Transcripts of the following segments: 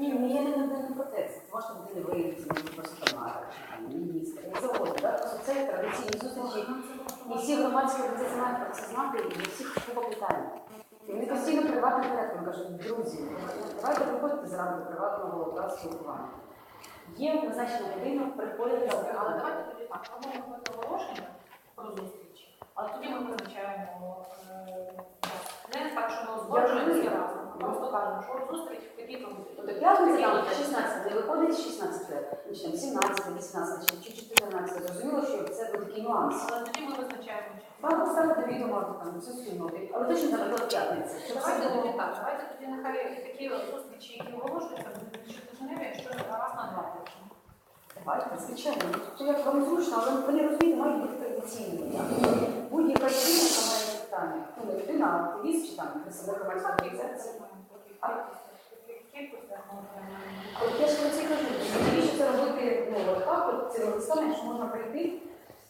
Ні, ну я не не не про це. Це може не просто тамара, чи міністр, як завгодно. да? Просто це традиційні зустрічі. І всі громадські організації мають про це знати, і всіх купа питань. І вони постійно приватним порядком кажуть, друзі, давайте виходити зранку приватного да, спілкування. Є назначена людина, приходять але давайте тоді так. Ми можемо оголошення про зустріч, але тоді ми визначаємо е, не так, що ми. Ми просто кажемо, що зустріч в такій Тобто пробуді. п'ятниця там 16, не виходить 16, ну, чи там 17, 18 чи чи 14. Зрозуміло, що це буде такий нюанс. Але тоді ми визначаємо. Вам поставити відомо там всю спільноту, але точно наприклад п'ятниця. Давайте тоді так, давайте тоді нехай такі зустрічі, які оголошуються, будуть щотижневі, якщо раз на два тижні. давайте, звичайно. Тобто як вам зручно, але вони розумієте, мають бути традиційними. Будь-яка людина, яка має питання, ну людина, активіст чи там представник громадської організації. От я ж про це кажу, навіщо це робити ну, от так, от цими листами, якщо можна прийти,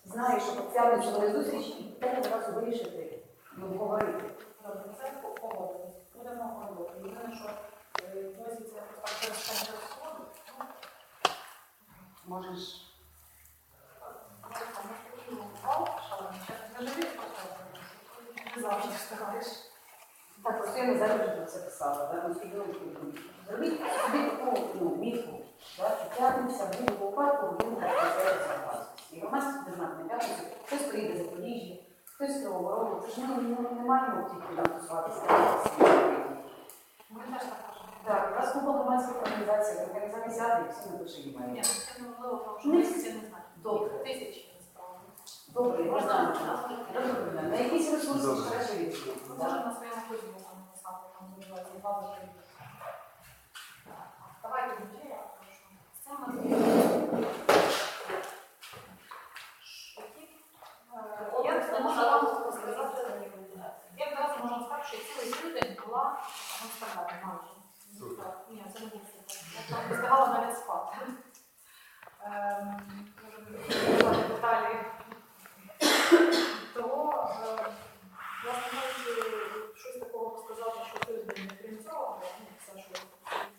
знаєш, що поцікавиться на зустріч і питання одразу вирішити, ну, обговорити. Добре, це погодилось. Будемо робити. Єдине, що е, досі це так через там через сходу. ну, Можеш. Не завжди встигаєш. Так, просто я не зараз це писала, да? ну, скільки років. Зробіть собі таку ну, мітку, да? що п'ятниця в будь-якому випадку будинок працюється громадськість. І громадськість знати на п'ятницю, хтось приїде за Подіжжя, хтось з Кривого. Це ж ми ну, не маємо тільки там тусуватися. Ми теж так кажемо. Так, у нас купа громадських організацій, і всі напише Ні, імейл. це неможливо, тому що Ні. не знають. Добре. Тисячі. Добре, можна Добре, на якісь ресурси Добре. краще відповідь. Ми можемо на своєму фейсбуку там написати, там називається два три. Давайте тоді, я прошу. З цим ми Е, Я не можу вам сказати, я зараз можу сказати, що цілий тиждень була в Амстердамі майже. Супер. Ні, це не був супер. Я там не встигала навіть спати. Ем, Може, не знаю деталі. Того, е, власне кажучи, щось такого сказати, що тиждень не крім цього, ну, все, що я не готова.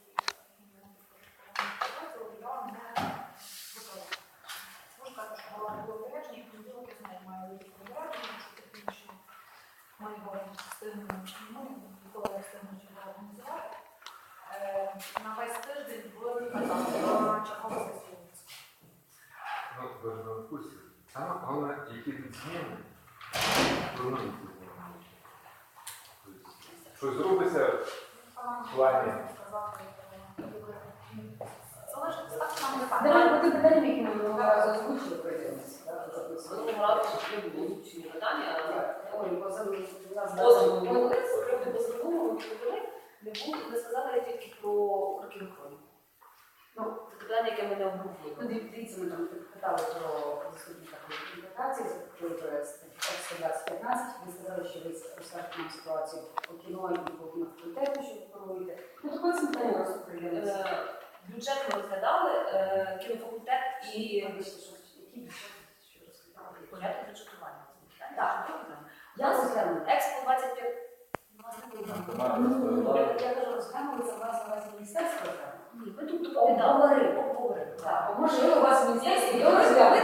Можу сказати, що була не було гарячні, в понеділок я знову маю вийти побирати, що технічно ми його встигнемо, ну, ніколи не встигнемо його організувати. Е, На весь тиждень були на чергову сесію. Ну, ви ж не в курсі. Саме головне, які тут зміни, планують зміни. Тобто, Щось зробиться, В плані? Залежить так, що нам не так. Давай по тим питанням, які ми минулого разу озвучили, пройдемося. так, записуємо. Минулого разу ще не було ці питання, але Ой, поза у нас поза да, минулого року безумовно відповіли, не було, ви сказали тільки про кроків хроні. Ну, Це питання, яке ми не Ну, дивіться, ми там питали про заступника комунікації, про Екс-15. Ви сказали, що ви розкажете нам ситуацію по кіно і по кінофакультету, що ви плануєте. Ну, то це питання просто прийдемося. Е, Бюджет ми розглядали, е, кінофакультет і що які бюджети, що розповідали? порядок бюджетування. Так. Так. Я розглянула. Експо 25 Ну, Я я кажу, розглянули це власне у вас міністерство. так? Ні, ми Обговорили. Обговорили. Так, бо у вас Ні, і ви розглянули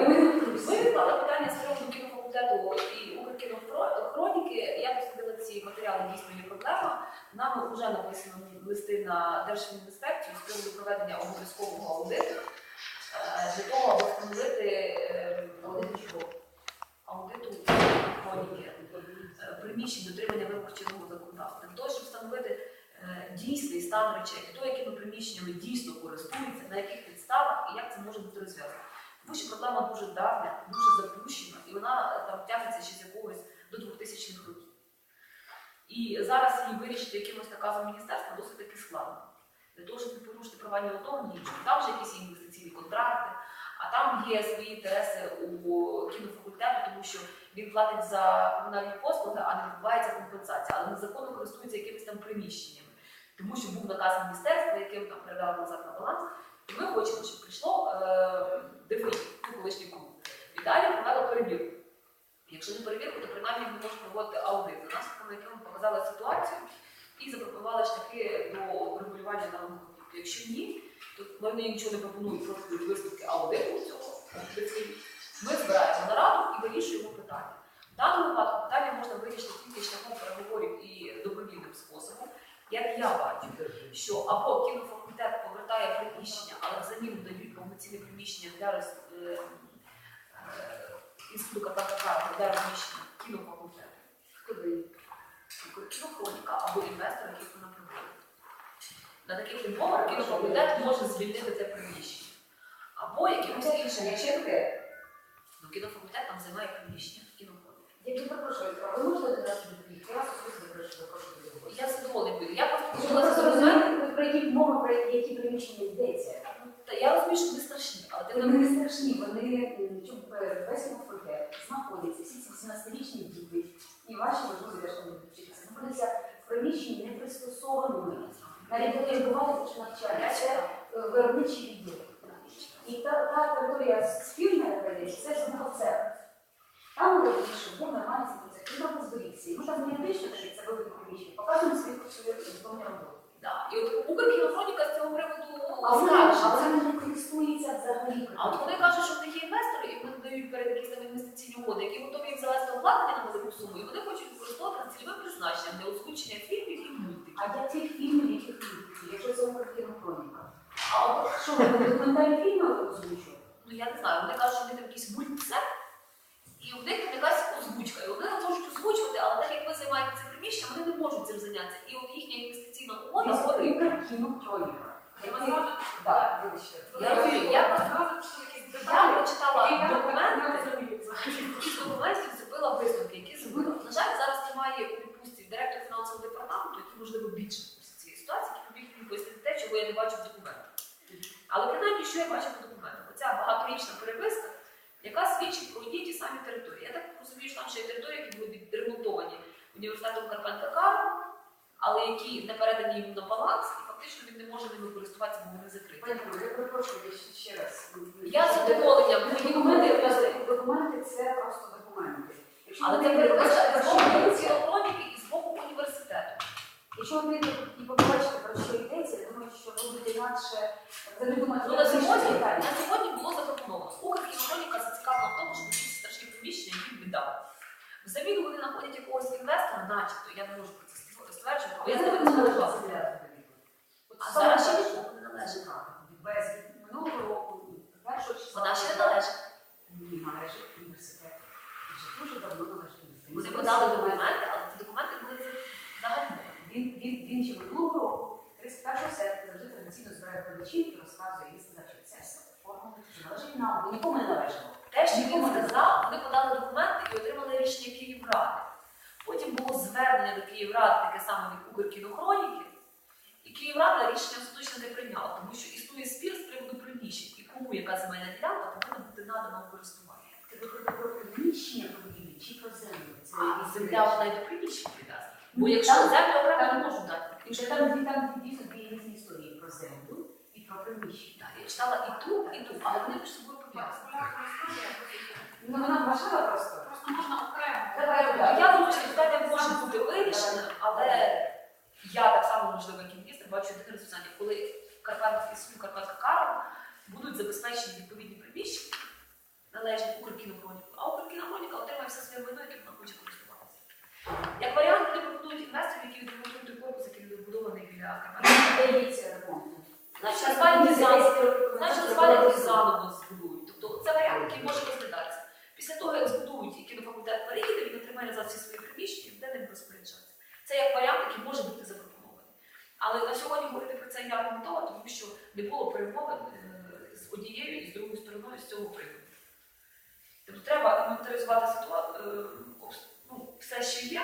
ми і ми не в. Відклали питання з приводу кінофакультету і Укркінохроніки. Я дослідила ці матеріали, дійсно є проблема. Нам вже написано листи на Держінспекцію з приводу проведення обов'язкового аудиту е, для того, аби встановити е, аудиту? Аудиту хроніки, е, приміщень дотримання вимог чинного законодавства. Для того, щоб встановити дійсний стан речей, хто якими приміщеннями дійсно користується, на яких підставах і як це може бути розв'язано. Тому що проблема дуже давня, дуже запущена, і вона е, там тягнеться ще з якогось до 2000-х років. І зараз її вирішити якимось наказом міністерства досить таки складно. Для того, щоб не порушити права ні одного, ні іншого. Там вже якісь інвестиційні контракти, а там є свої інтереси у кінофакультету, тому що він платить за комунальні послуги, а не відбувається компенсація, але незаконно користується якимись там приміщеннями. Тому що був наказ міністерства, яким там передали назад на баланс. І ми хочемо, щоб прийшло е, ну, колишній клуб. І далі провело перевірку. Якщо не перевірку, то принаймні ми можемо проводити аудит за наслідками, яким ми показали ситуацію і запропонували шляхи до регулювання даного конфлікту. Якщо ні, то вони нічого не пропонують, просто висновки аудиту цього. Ми збираємо нараду і вирішуємо питання. В даному випадку питання можна вирішити тільки шляхом переговорів і добровільним способом. Як я бачу, що або кінофакультет повертає приміщення, але взамін дають повноцінне приміщення для роз, е, е, інституту КПК для розміщення кінофакультету. Куди? Кінохроніка або інвестор, який вона приводить. На таких умовах кінофакультет може звільнити це приміщення. Або якимось іншим чином. Ну, кінофакультет там займає приміщення кінохроніки. Я перепрошую, а ви можете раз? Я вас особисто прошу, прошу. Я задоволена буду. Я просто розуміти. про які мови, про які приміщення йдеться. Та я розумію, що вони страшні, але Вони не страшні, вони е, весь факультет знаходяться, всі ці 18-річні діти і ваші можливі теж там вчитися, знаходяться в приміщенні не пристосованому. Навіть коли відбувається навчання, це е, виробничий відділ. І та, та територія спільна, йдеться, це ж церква. Там було більше, був нормальний зберігся. І ми там не що це велике приміщення, показуємо свою свою роботу. Да. І от Укркінофроніка з цього приводу А вони, а скаржиться. вони не користуються взагалі. А от вони кажуть, що в них є інвестори, і вони дають перед якісь інвестиційні угоди, які готові їм завести обладнання на велику суму, і вони хочуть використовувати з цільовим призначенням для озвучення фільмів і мультиків. А я тих фільмів, яких мультиків, якщо це Укркінохроніка. А от що вони документальні фільми озвучують? Ну я не знаю, вони кажуть, що вони там якийсь мультсет, і в них якась озвучка. І вони можуть озвучувати, але так як ви займаєте це приміщення, вони не можуть цим зайнятися. І от їхня інвестиційна угода вибачте. Я я прочитала документи. документи. Із документів зробила висновки, які зробила. На жаль, зараз немає у відпустці директор фінансового департаменту, який можливо більше в курсі цієї ситуації, який міг мені пояснити те, чого я не бачу в документах. Але принаймні, що я бачу по документах? Оця багаторічна переписка, яка свідчить про одні ті самі території. Я так розумію, що там ще є території, які були відремонтовані університетом Карпенка Кару, але які не передані їм на баланс, і фактично він не може ними користуватися, бо вони закриті. Пані я перепрошую ще- раз. Я з задоволенням Документи, документи, це просто документи. Якщо але це переписка з боку цілохроніки і з боку університету. Якщо ви прийдете і побачите, про що йдеться, я думаю, що ви будете інакше взагалі думати Ну, на сьогодні, питання. на сьогодні було запропоновано. Укркінохроніка зацікавлена в тому, щоб ці страшні приміщення їм віддали. Взамін вони знаходять якогось інвестора, начебто, я не можу про це стверджувати, бо я не спілкувалася. А зараз ще нікому не належить. Без минулого року, першого числа. Вона ще не належить. Ні, належить університету. Вже дуже давно належить університету. Вони подали документи, але ці документи були загальні. Він, він, він ще минулого року, 31 серпня, завжди традиційно збирає глядачів і розказує, і сказав, що це все форма, що належить нам, бо нікому не належало. Те, що він сказав, вони подали документи і отримали рішення Київради. Потім було звернення до Київради, таке саме від Укркінохроніки, і Київрада рішення остаточно не прийняла, тому що існує спір з приводу приміщень і кому яка земельна ділянка повинна бути надана у користування. Ти говорите про приміщення будівлі чи про землю? Це А земля вона й до приміщень прив'язана. Бо Ну, якщо землю окремо не можуть дати. Вже там, дві- там дійсно дві різні історії про землю і про приміщення. Так, Я читала і тут, і тут, але вони між собою пов'язані. Ну, вона важлива просто. Можна окремо. Давай, А Я думаю, що питання може бути вирішено, але я так само, можливо, як і міністр, бачу єдине розв'язання, коли Карпатський суд, Карпатська Карова будуть забезпечені відповідні приміщення, належні Укркінохроніку, а Укркінохроніка отримає все своє майно, яким вона хоче користуватися. Як варіант, вони пропонують інвесторів, які відремонтують корпус, який відбудований біля Карпатського. Значить, асфальтні заново збудують. Тобто це варіант, який може розглядатися. Після того, як збудують і кінофакультет переїде, він отримає назад всі свої приміщення і буде ним розпоряджатися. Це як варіант, який може бути запропонований. Але на сьогодні говорити про це я готова, тому що не було перемови е, з однією і з другою стороною з цього приводу. Тобто треба інвентаризувати ситуацію, ну, все, що є,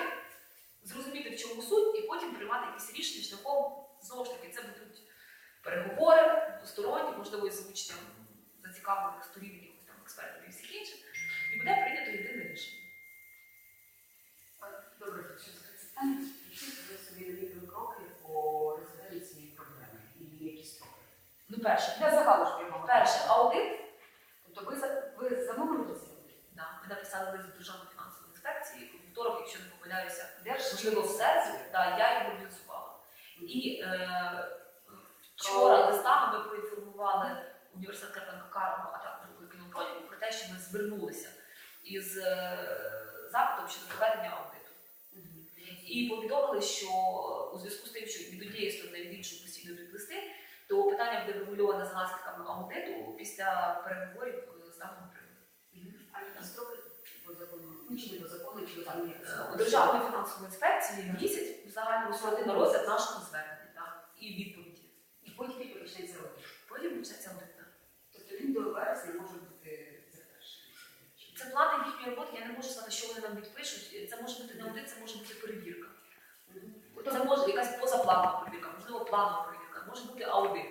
зрозуміти, в чому суть, і потім приймати якісь рішення шляхом, знову ж таки, це будуть переговори двосторонні, можливо, із залученням зацікавлених сторін, і буде прийнято єдине рішення. Добре, що з чи ви собі намітили кроки по розв'язанню цієї проблеми і які строки? Ну, перше, Для загалу ж я могла. перше, аудит. Тобто ви, за- ви замовили це? Да, ми написали лист до Державної фінансової інспекції у вівторок, якщо не помиляюся, Держ- можливо, в середу, да, я його реалізувала. І е, Вчора листами ми поінформували університет Карпенка Карого, а також Кінопродіку про те, що ми звернулися із е, запитом щодо проведення аудиту. І повідомили, що у зв'язку з тим, що від однієї сторони від іншої постійно йдуть листи, то питання буде регульоване за наслідками аудиту після переговорів е, з даного приводу. А строки по закону? Ну, чи по закону, чи там? Е, У Державної фінансової інспекції місяць в загальному сроку на розгляд нашого звернення так, і відповіді. І потім почнеться аудит. Потім почнеться аудит. Тобто він до вересня може. Це плани їхньої роботи, я не можу сказати, що вони нам відпишуть. Це може бути не аудит, це може бути перевірка. Це може якась позапланова перевірка, можливо, планова перевірка, може бути аудит.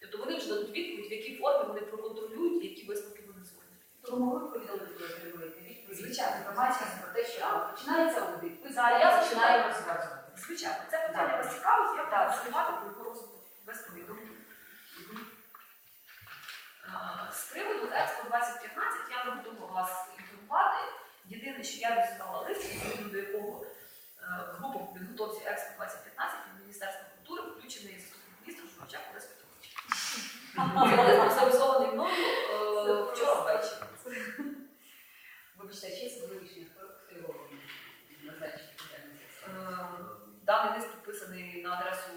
Тобто вони вже дадуть відповідь, в якій формі вони проконтролюють, і які висновки вони зроблять. То могли повідомити, коли отримуєте відповідь. Звичайно. Інформація про те, що починається аудит. Ви Так, я починаю. розказувати. Звичайно, це питання вас цікавить, я буду працювати про його розвиток без повідомлення. Е, З приводу Експо 2015 я не готова вас. Єдине, що я розіслала лист, відповідно до якого е, група по підготовці Експо 2015 від Міністерства культури включений заступник міністра Журачак Олесь Петрович. Це лист був зареєстрований мною е, вчора ввечері. Вибачте, чи це рішення? Хто його назначив? Е, Даний лист підписаний на адресу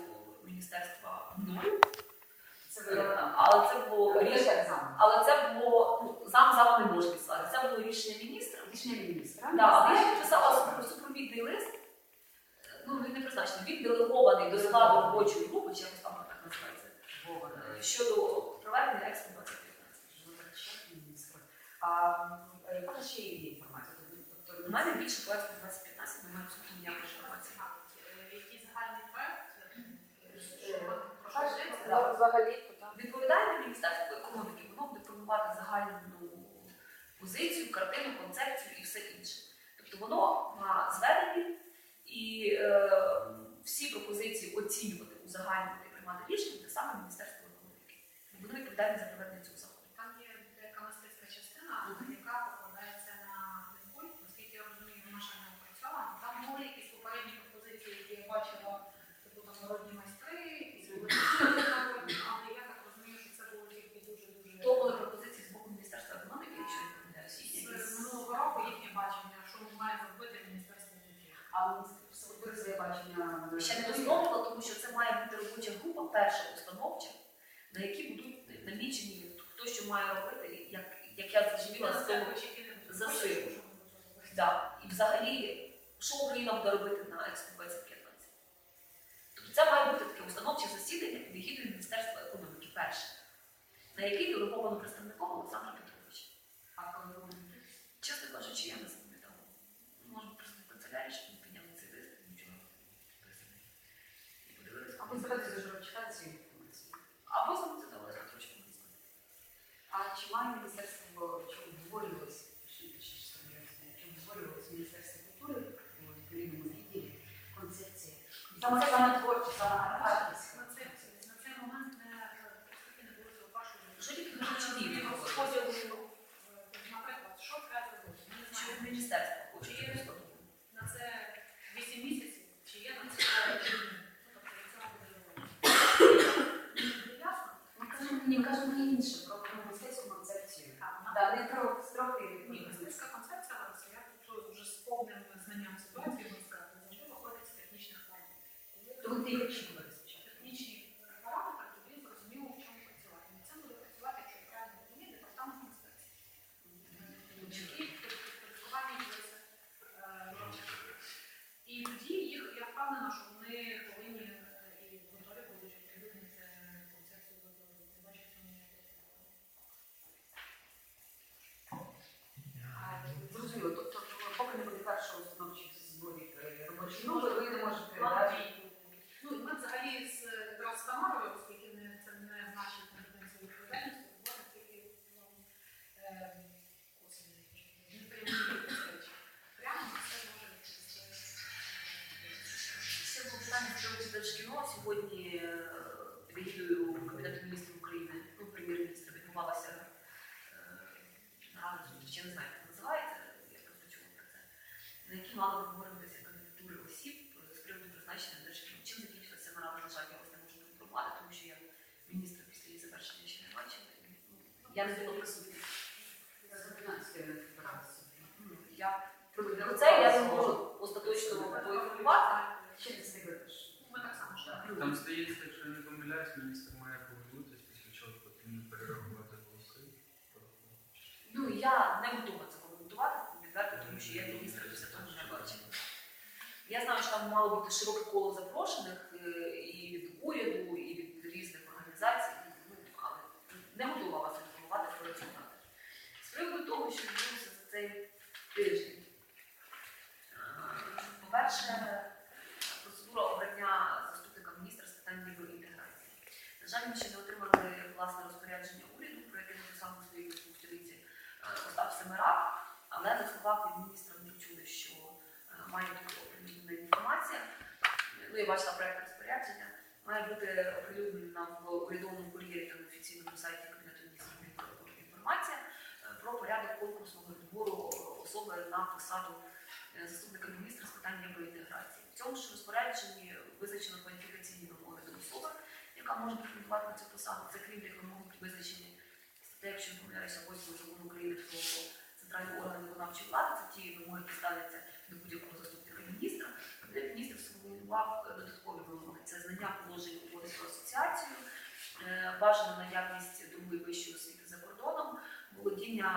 міністерства мною, Це Е. але це було рішення. зам. Але це було ну, зам зама не може писати. Це було рішення міністра. Рішення міністра. Да, але я підписала супро- супровідний лист. Ну він не призначений. Він делегований до складу робочої групи, чи якось там так називається, е, щодо проведення експо 2015. А е, яка ще є інформація? Тобто, У мене більше по експо 2015 немає абсолютно ніякої інформації. Який загальний проект? Да. Взагалі, то так. Відповідає Міністерство економіки, воно буде формувати загальну позицію, картину, концепцію і все інше. Тобто воно на зверненні і е, всі пропозиції оцінювати, узагальнювати і приймати рішення те саме Міністерство економіки. Воно відповідальне за проведення цього заходу. Там є деяка мистецька частина, яка покладається на Ніколь, оскільки я розумію, вона ще не опрацьована. Там були якісь попередні пропозиції, які я бачила, типу там народні майстри, якісь великі народні, але я так розумію, що це було тільки дуже-дуже... То були пропозиції з боку Міністерства економіки, якщо я не помиляюсь, З якісь- минулого року їхнє бачення, що ми маємо зробити Міністерство культури. А ви своє бачення Ще не дозволила, тому що це має бути робоча група, перша установча, на якій будуть намічені, хто що має робити, як, як я зрозуміла за силу. Да. І взагалі, що Україна буде робити на Експо 2015? Тобто це має бути таке установче засідання під егідою Міністерства економіки перше, на який делеговано представником Олександра Петровича. А коли? Чесно кажучи, я не запам'ятала. Може, представник канцелярії, щоб не підняли цей лист, нічого не підписаний. І подивилися. А ви збираєтеся дуже читати цю інформацію? Або саме це дала Петровича. А чи має міністерство, чи обговорювалось, чи чи ж там я не знаю, чи обговорювалося Міністерство культури відповідному відділі концепції? Саме саме творчість, саме артистська. Мало бути широке коло запрошених е, і від уряду, і від різних організацій, ну, але не готова вас інформувати про результати. З приводу того, що відбулося за цей тиждень. Е, По-перше, процедура обрання заступника міністра з питань євроінтеграції. На жаль, ми ще не отримали власне розпорядження уряду, про яке написав у своїй столиці Остап Семерак, але на словах від міністра ми почули, що е, має бути оприлюднена інформація. Ну, я бачила проєкт розпорядження. Має бути оприлюднена в урядовому кур'єрі та на офіційному сайті Кабінету міністрів інформація е, про порядок конкурсного відбору особи на посаду е, заступника міністра з питань євроінтеграції. В цьому ж розпорядженні визначено кваліфікаційні вимоги до особи, яка може претендувати на цю посаду. Це крім тих вимог, які визначені стаття, 8 закону України про центральні органи виконавчої влади, це ті вимоги, які ставляться до будь-якого заступника міністра. Кабінет міністрів сформулював додаткові вимоги. Це знання положень про асоціацію, е, бажана наявність другої вищої освіти за кордоном, володіння,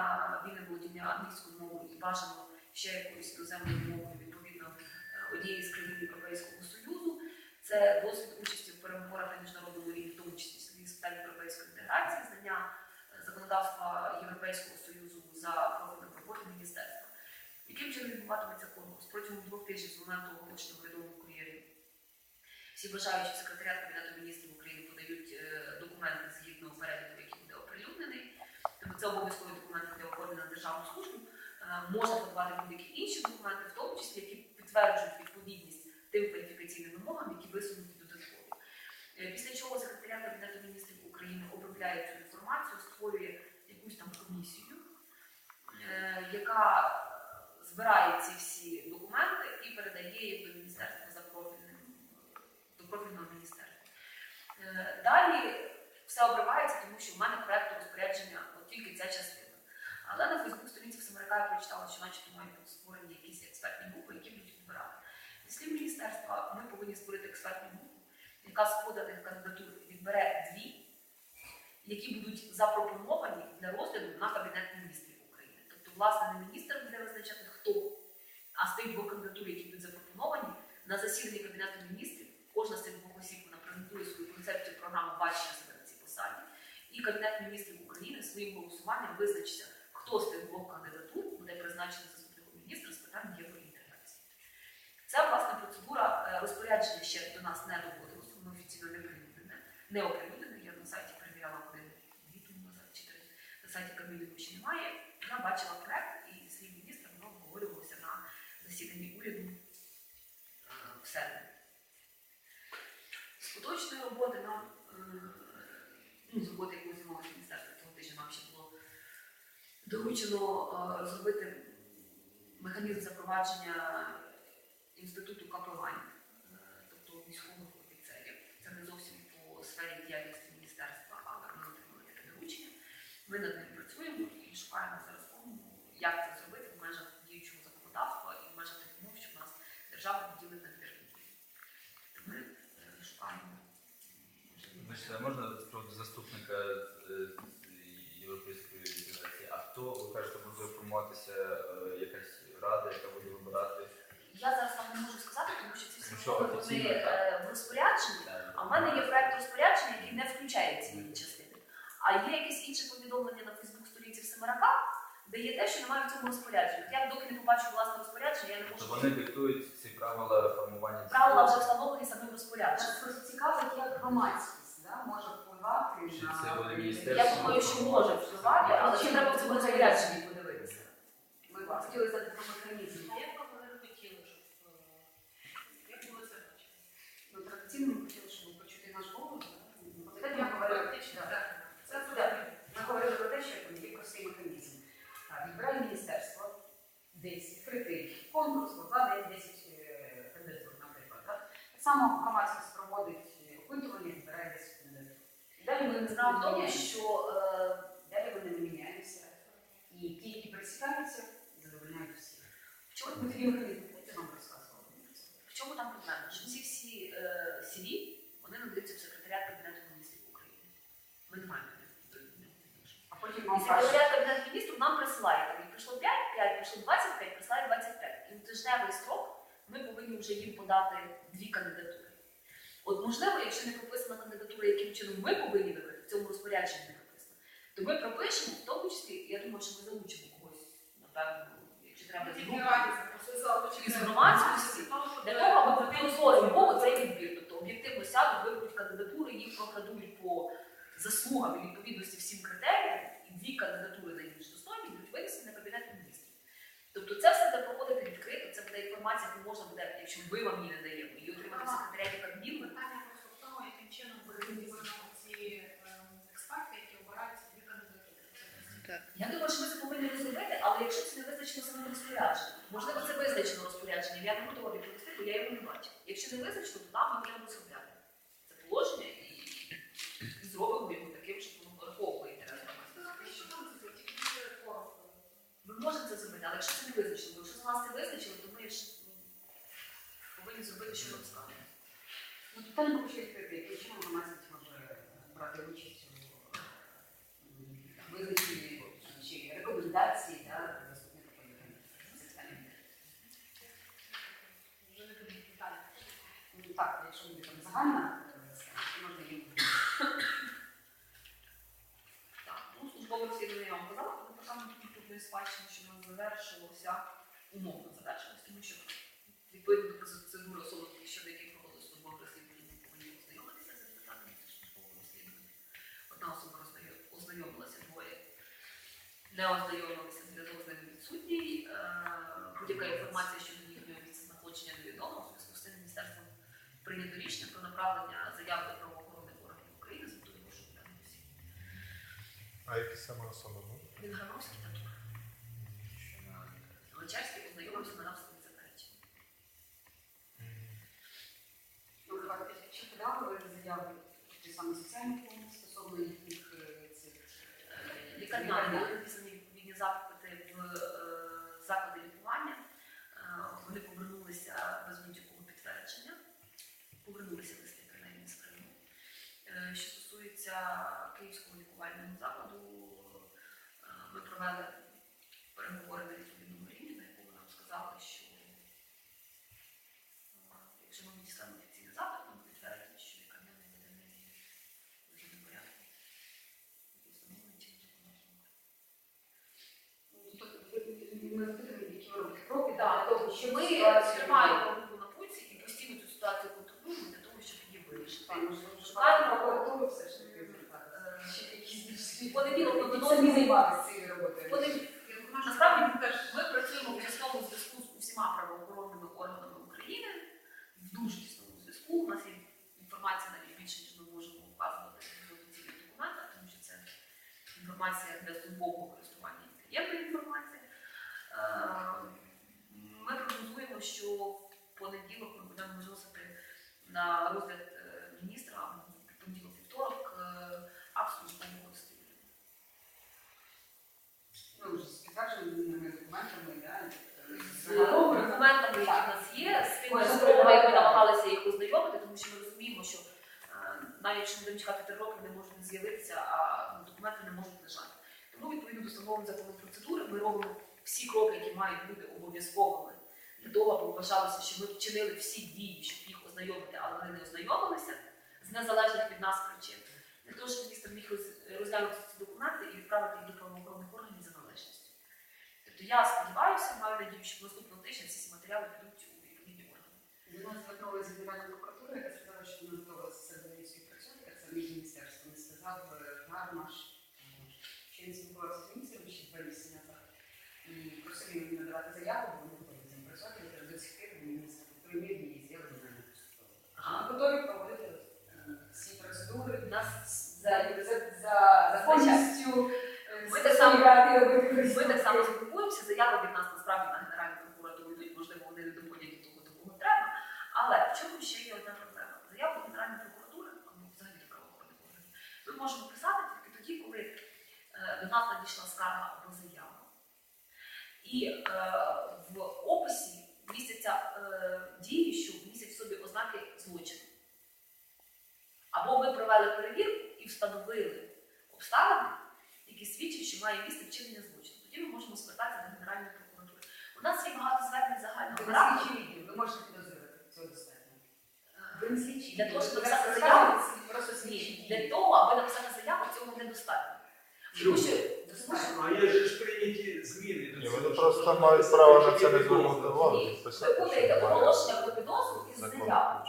вільне володіння англійською мовою і бажано ще якоюсь іноземною мовою відповідно е, однієї з країн Європейського Союзу. Це досвід участі в переговорах на міжнародному рівні, в тому числі з питань європейської інтеграції, е, законодавства Європейського Союзу за профільним роботи міністерства. Яким чином відбуватиметься конкурс? Протягом двох тижнів з моменту оголошення урядовому кур'єрі всі бажаючі секретаріат Кабінету міністрів України подають е, документи згідно переліку, який буде оприлюднений. Тобто це обов'язкові документи для оформлення на державну службу. Е, Можна подавати будь-які інші документи, в тому числі, які підтверджують відповідність тим кваліфікаційним вимогам, які висунуті додатково. Е, Після чого секретаріат Кабінету міністрів України обробляє цю інформацію, створює якусь там комісію, е, яка збирає ці всі документи і передає їх до міністерства за профільним до профільного міністерства. Е, Далі все обривається, тому що в мене проєкту розпорядження от тільки ця частина. Але на Фейсбук сторінці Самарика я прочитала, що начебто мають бути створені якісь експертні групи, які будуть відбирати. Зі слів міністерства, ми повинні створити експертну групу, яка з поданих кандидатур відбере дві, які будуть запропоновані для розгляду на Кабінет міністрів власне, не міністр буде визначати, хто, а з тих двох кандидатур, які будуть запропоновані, на засіданні Кабінету міністрів кожна з цих двох осіб вона презентує свою концепцію програму бачення себе на цій посаді. І Кабінет міністрів України своїм голосуванням визначиться, хто з тих двох кандидатур буде призначений заступником міністра з питань євроінтеграції. Це власне процедура е, розпорядження ще до нас не доводилося, воно офіційно не прилюднене, не оприлюднене. Я на сайті перевіряла години дві тому назад чи три. На сайті Кабміну ще немає. Я бачила проект і слів міністра воно обговорювалося на засіданні уряду е, в середу. З поточної роботи нам, е, ну, з роботи, яку займалося міністерство цього тижня, нам ще було доручено е, розробити механізм запровадження інституту капеланів, е, тобто військових офіцерів. Це не зовсім по сфері діяльності міністерства, але ми отримали таке доручення. Ми над ним працюємо і шукаємо зараз як це зробити в межах діючого законодавства і в межах тих умов, що в нас держава поділить на. Ми е, шукаємо. Значить, можна заступника е, Європейської інтеграції? А хто, ви кажете, буде формуватися е, якась рада, яка буде вибирати? Я зараз вам не можу сказати, тому що ці всі Ну, що, умови, вони офіційно, е, в розпорядженні. А в мене є проект розпорядження, який не включає ці частини. А є якесь інше повідомлення на Фейсбук-сторінці в Семерака, де є те, що немає в цьому розпорядженні. Я доки не побачу власне розпорядження, я не можу. вони диктують ці правила формування Правила вже встановлені самим розпорядженням. Просто цікавить, як громадськість да, може впливати на це буде? Я думаю, що може впливати, але ще треба в цьому розпорядженні подивитися. Ми вас хотіли знати про механізм. А як би ви хотіли, щоб е, як би ви це бачили? Ну, традиційно ми хотіли, щоб почути наш голос. да. Попередньо ми говорили, Практично, да. так. Це Так. буде. Ми говорили про те, що є простий механізм. Так, Відбирає міністерство, десь відкритий конкурс, десь 10 е, кандидатур, наприклад. Так Так само громадськість проводить опитування, збирає 10 кандидатур. Далі ми не тому, що е, Далі вони не ми тоді механізм я вам розказувала. В чому там проблема? Що ці всі е, CV, вони надаються в секретаріат Кабінету міністрів України. Ми не маємо до них відношення. А потім І вам кажуть, секретаріат Кабінету міністрів нам присилає. Там, їх прийшло 5, 5, прийшло 25, присилає 25. І в тижневий строк ми повинні вже їм подати дві кандидатури. От можливо, якщо не прописана кандидатура, яким чином ми повинні вибрати, в цьому розпорядженні не прописано, то ми пропишемо, в тому числі, я думаю, що ми залучимо когось, напевно, якщо треба з громадськості, для того, аби прозорим був цей відбір. Тобто об'єктивно сядуть, виберуть кандидатури, їх проградують по заслугам і відповідності всім критеріям, і дві кандидатури найбільш достойні будуть винесені на кабінет міністрів. Тобто це все буде проходити відкрито, це буде інформація, яку можна буде, якщо ми вам її не даємо, її отримати в секретаріаті Кабміну. Питання просто в тому, яким чином будуть вибрано ці ем, експерти, які обираються дві кандидатури. Я думаю, що ми це повинні розробити, але якщо це не визначено самим розпорядженням, можливо, це визначено розпорядженням, я не готова відповісти, бо я його не бачу. Якщо не визначено, то нам ми будемо розробляти це положення і, і зробимо його таким, щоб воно враховувало інтерес громадськості. Ми можемо це зробити, але якщо це не визначено, бо якщо за нас це визначили, то ми ж ну, повинні зробити, що нам сказано. ну, питання поки що відкрите, яким чином громадськість може брати участь у м, визначенні чи рекомендації да, заступника політики. Це питання. Вже не буде питання. Ну, Так, їм Так, ну, розслідування я вам казала, то там культурної спадщини, що воно завершилося, умовно завершилося, тому що відповідно до процедури особи, щодо яких проводили службове розслідування, повинні ознайомитися з результатами цих службового розслідування. Одна особа рознайом- ознайомилася, двоє не ознайомилися, зв'язок з ними відсутній. Е, Будь-яка інформація щодо їхнього місця знаходження невідома. У зв'язку з цим міністерством прийнято рішення про направлення заяви до правоохоронних органів України з метою розшукування осіб. А які саме особи? Він Гановський так. Личарський познайомився на навступні заперечення. Ну, давайте, Чи подали ви заяви в ті самі соціальні фонди стосовно їхніх е, цих Е, Лікарняні були написані відповідні запити в е, заклади лікування. Е, Вони повернулися без будь-якого підтвердження. Повернулися листи принаймні з Криму. Е, Що стосується Київського лікувального закладу, е, ми провели переговори на відповідному рівні, на якому нам сказали, що е, якщо ми відістанемо офіційний запит, то ми підтвердимо, що лікарняний виданий в згідному порядку. законодавством. Ну, тобто ви- ми Ми тримаємо руку на пульсі і постійно цю ситуацію контролюємо для того, щоб її вирішити. Шукаємо шукаємо прокуратуру все ж таки. Ще якісь більш понеділок ми виносимо самі займатися цією роботою. Понеділок. Насправді ми працюємо в тісному зв'язку з усіма правоохоронними органами України, в дуже тісному зв'язку. У нас є інформація навіть більше, ніж ми можемо вказувати в офіційних документах, тому що це інформація для службового користування і інформація. Е, Ми прогнозуємо, що в понеділок ми будемо виносити на розгляд е, міністра в понеділок вівторок е, акт службового розслідування. Ну, вже з підтвердженими документами, да, з документами, які в нас є, з тими Можна спробами, як ми придбати. намагалися їх ознайомити, тому що ми розуміємо, що е, навіть якщо ми будемо чекати три роки, вони можуть не з'явитися, а ну, документи не можуть лежати. Тому відповідно до процедури ми робимо всі кроки, які мають бути обов'язковими для того, аби вважалося, що ми вчинили всі дії, щоб їх ознайомити, але вони не ознайомилися з незалежних від нас причин. Для того, щоб міністр міг розглянути ці документи і відправити їх до правоохоронних органів за належністю. Тобто я сподіваюся, маю надію, що наступного тижня всі ці матеріали підуть у відповідні органи. До нас звернулася з Генеральної прокуратури, яка сказала, що вона готова з себе співпрацювати, це між. І сказав Гармаш, е, що він спілкувався з міністром ще два місяці назад. І просив їм надавати заяву, бо вони готові з ним працювати, і до сих пір міністр культури мір її з'явлено на поступово. Ага. Ми готові проводити е, всі процедури У нас за, за, за, за повністю е, Ми так само- спостерігати, робити ми так висновки. само спілкуємося, заяви від нас насправді на Генеральну прокуратуру йдуть, можливо, вони не доходять до того, до кого треба. Але в чому ще є одна проблема? Заяву до Генеральної прокуратури, або взагалі до правоохоронних органів, ми можемо писати тільки тоді, коли е, до нас надійшла скарга або заява. І е, в описі Або ми провели перевірку і встановили обставини, які свідчать, що має місце вчинення злочину. Тоді ми можемо звертатися до Генеральної прокуратури. У нас є багато звернень загального Ви не характеру. слідчі відділ, ви можете підозрювати цього достатньо. Ви не слідчі. Для того, щоб написати заяву, Просто слідчі для того, аби написати заяву, цього недостатньо. Тому що Достатньо. А є ж прийняті зміни Ні, вони просто мають право на це не звернути увагу. Ви путаєте оголошення про підозру із заявою.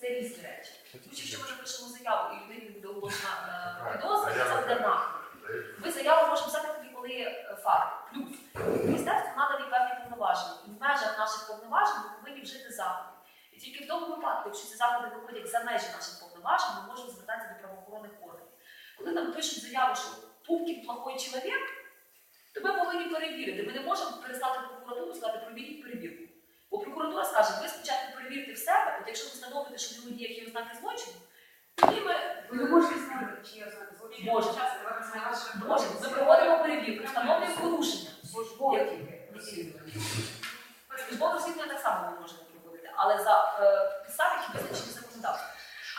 Це різні речі. Тому що якщо ми напишемо заяву і людині буде оголошена е, підозра, це буде така. нахуй. Ми заяву можемо писати тоді, коли є е, факт. Плюс міністерству надані певні повноваження. І в межах наших повноважень ми повинні вжити заходи. І тільки в тому випадку, якщо ці заходи виходять за межі наших повноважень, ми можемо звертатися до правоохоронних органів. Коли нам пишуть заяву, що Пупкін плохой чоловік, то ми повинні перевірити. Ми не можемо перестати прокуратуру і сказати, проведіть перевірку. Бо прокуратура скаже, ви спочатку перевірте в себе, от якщо ви встановите, що в нього діє ознаки злочину, тоді ми Ви не можете знати, чи є ознаки злочину. Можемо. можемо. Ми проводимо перевірку, встановлюємо порушення. Службове тільки розслідування. Так само ми можемо проводити, але за е, підстави, які визначені законодавством.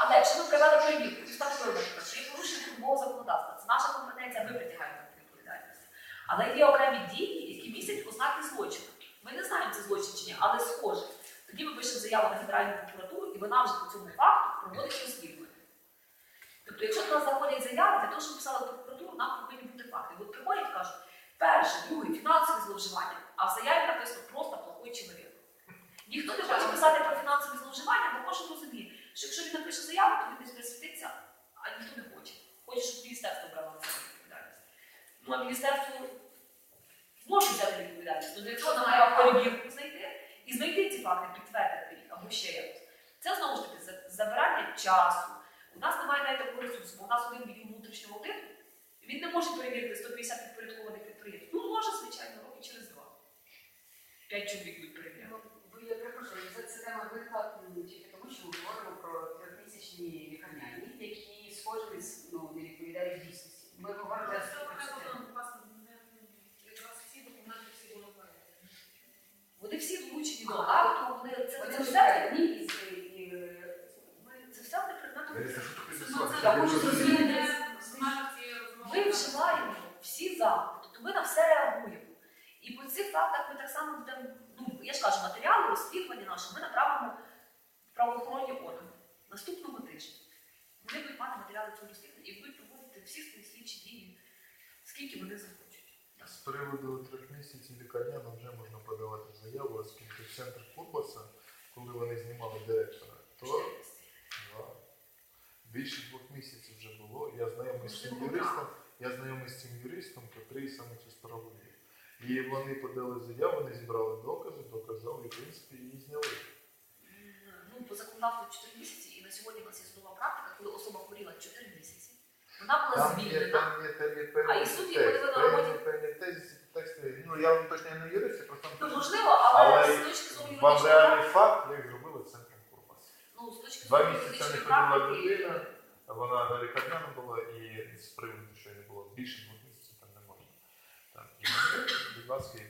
Але якщо ми провели перевірку, і встановили, наприклад, що є порушення трудового законодавства, це наша компетенція, ми притягаємо до відповідальності. Але є окремі дії, які містять ознаки злочину. Ми не знаємо, це злочин чи ні, але схоже. Тоді ми пишемо заяву на Генеральну прокуратуру, і вона вже по цьому факту проводить розслідування. Тобто, якщо до нас заходять заяви, для того, щоб писали прокуратуру, нам повинні бути факти. От приходять і кажуть, перше, друге, фінансові зловживання, а в заяві написано просто плохой чоловік. Ніхто не хоче писати про фінансові зловживання, бо кожен розуміє, що якщо він напише заяву, то він десь присвятиться, а ніхто не хоче. Хоче, щоб міністерство брало на себе відповідальність. Ну, а міністерство зможе взяти відповідальність. Для цього нам треба перевірку знайти і знайти ці факти, підтвердити їх або ще якось. Це знову ж таки забирання часу. У нас немає навіть такого ресурсу, бо у нас один відділ внутрішнього аудиту, він не може перевірити 150 підпорядкованих підприємств. Ну, може, звичайно, роки через. П'ять чоловік будуть перевіряти. Ну, ви, я перепрошую, це, це тема виникла тільки тому, що ми говоримо про трьохмісячні лікарняні, які схожі ну, не відповідають дійсності. Ми говоримо про це. Вони всі долучені до акту, вони це, це все. одні із і, Це все вони предметом що таке Ну, писати? я хочу зрозуміти. Ми вживаємо всі заходи, тобто ми на все реагуємо. І по цих фактах ми так само будемо, ну я ж кажу, матеріали розслідування наше ми направимо в правоохоронні органи наступного тижня. Вони будуть мати матеріали цього розслідування і будуть проводити всі свої слідчі дії, скільки вони захочуть. З приводу трьох місяців лікарняно вже можна подавати заяву, оскільки в центр Курбаса, коли вони знімали директора, то да, більше двох місяців вже було. Я знайомий з цим юристом, я знайомий з цим юристом, котрий саме цю справу. І вони подали заяву, вони зібрали докази, доказали, і в принципі її зняли. Ну, по законодавству 4 місяці, і на сьогодні у нас є судова практика, коли особа хворіла 4 місяці. Вона була Там є, звільнена. там є, там є А і ви на певні- роботі- певні тексти, тексти. Ну я вам точно не юрист, я просто Ну, можливо, але, Але з точки зору Вам юридичної реальний практики, факт, як зробили центром Курбаса. ну, з точки Два зору місяці не юридичної ходила практики, людина, вона на лікарняному була і з приводу, що не було більше двох місяців там не можна. Так, і будь ласка, її